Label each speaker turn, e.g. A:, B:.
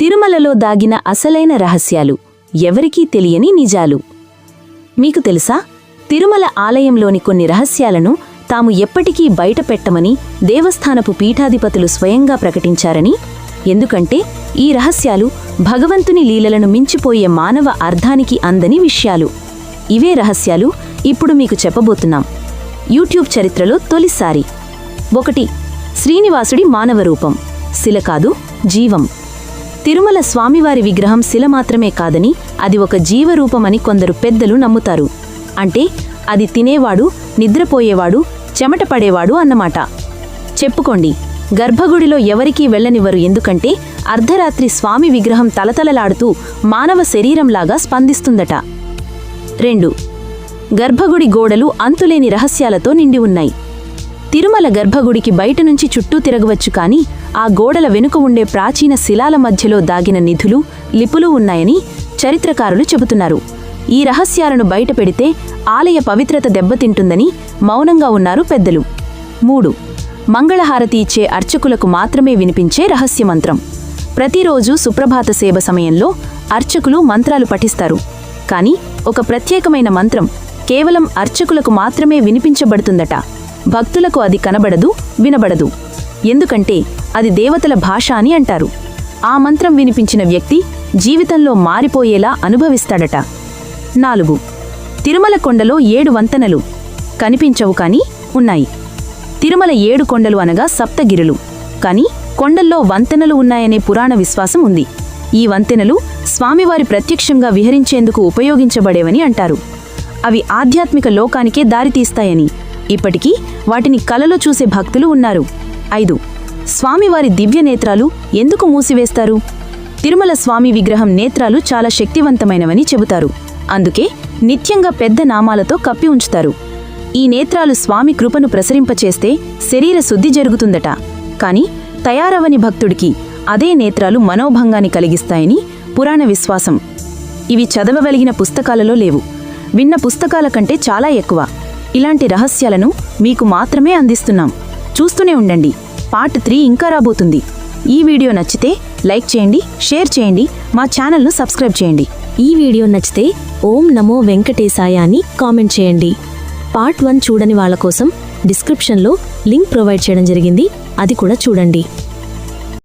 A: తిరుమలలో దాగిన అసలైన రహస్యాలు ఎవరికీ తెలియని నిజాలు. మీకు తెలుసా? తిరుమల ఆలయంలోని కొన్ని రహస్యాలను తాము ఎప్పటికీ బయటపెట్టమని దేవస్థానపు పీఠాధిపతులు స్వయంగా ప్రకటించారని? ఎందుకంటే ఈ రహస్యాలు భగవంతుని లీలలను మించిపోయే మానవ అర్థానికి అందని విషయాలు. ఇవే రహస్యాలు ఇప్పుడు మీకు చెప్పబోతున్నాం. యూట్యూబ్ చరిత్రలో తొలిసారి. ఒకటి శ్రీనివాసుడి మానవ రూపం. శిల కాదు జీవం. తిరుమల స్వామివారి విగ్రహం శిల మాత్రమే కాదని అది ఒక జీవరూపమని కొందరు పెద్దలు నమ్ముతారు. అంటే అది తినేవాడు నిద్రపోయేవాడు చెమట పడేవాడు అన్నమాట. చెప్పుకోండి గర్భగుడిలో ఎవరికీ వెళ్ళనివ్వరు ఎందుకంటే అర్ధరాత్రి స్వామి విగ్రహం తలతలలాడుతూ మానవ శరీరంలాగా స్పందిస్తుందట. రెండు గర్భగుడి గోడలు అంతులేని రహస్యాలతో నిండి ఉన్నాయి. తిరుమల గర్భగుడికి బయట నుంచి చుట్టూ తిరగవచ్చు కాని ఆ గోడల వెనుక ఉండే ప్రాచీన శిలాల మధ్యలో దాగిన నిధులు లిపులు ఉన్నాయని చరిత్రకారులు చెబుతున్నారు. ఈ రహస్యాలను బయటపెడితే ఆలయ పవిత్రత దెబ్బతింటుందని మౌనంగా ఉన్నారు పెద్దలు. మూడు. మంగళహారతి ఇచ్చే అర్చకులకు మాత్రమే వినిపించే రహస్యమంత్రం. ప్రతిరోజు సుప్రభాత సేవ సమయంలో అర్చకులు మంత్రాలు పఠిస్తారు. కాని ఒక ప్రత్యేకమైన మంత్రం కేవలం అర్చకులకు మాత్రమే వినిపించబడుతుందట. భక్తులకు అది కనబడదు వినబడదు. ఎందుకంటే అది దేవతల భాష అని అంటారు. ఆ మంత్రం వినిపించిన వ్యక్తి జీవితంలో మారిపోయేలా అనుభవిస్తాడట. నాలుగు. తిరుమల కొండలో ఏడు వంతెనలు కనిపించవు కానీ ఉన్నాయి. తిరుమల ఏడు కొండలు అనగా సప్తగిరులు. కాని కొండల్లో వంతెనలు ఉన్నాయనే పురాణ విశ్వాసం ఉంది. ఈ వంతెనలు స్వామివారి ప్రత్యక్షంగా విహరించేందుకు ఉపయోగించబడేవని అంటారు. అవి ఆధ్యాత్మిక లోకానికే దారితీస్తాయని ఇప్పటికీ వాటిని కలలో చూసే భక్తులు ఉన్నారు. ఐదు. స్వామివారి దివ్య నేత్రాలు ఎందుకు మూసివేస్తారు? తిరుమల స్వామి విగ్రహం నేత్రాలు చాలా శక్తివంతమైనవని చెబుతారు. అందుకే నిత్యంగా పెద్ద నామాలతో కప్పి ఉంచుతారు. ఈ నేత్రాలు స్వామి కృపను ప్రసరింపచేస్తే శరీర శుద్ధి జరుగుతుందట. కాని తయారవని భక్తుడికి అదే నేత్రాలు మనోభంగాన్ని కలిగిస్తాయని పురాణ విశ్వాసం. ఇవి చదవగలిగిన పుస్తకాలలో లేవు. విన్న పుస్తకాల కంటే చాలా ఎక్కువ. ఇలాంటి రహస్యాలను మీకు మాత్రమే అందిస్తున్నాం. చూస్తూనే ఉండండి. పార్ట్ త్రీ ఇంకా రాబోతుంది. ఈ వీడియో నచ్చితే లైక్ చేయండి షేర్ చేయండి మా ఛానల్ను సబ్స్క్రైబ్ చేయండి.
B: ఈ వీడియో నచ్చితే ఓం నమో వెంకటేశాయ అని కామెంట్ చేయండి. పార్ట్ వన్ చూడని వాళ్ళ కోసం డిస్క్రిప్షన్లో లింక్ ప్రొవైడ్ చేయడం జరిగింది. అది కూడా చూడండి.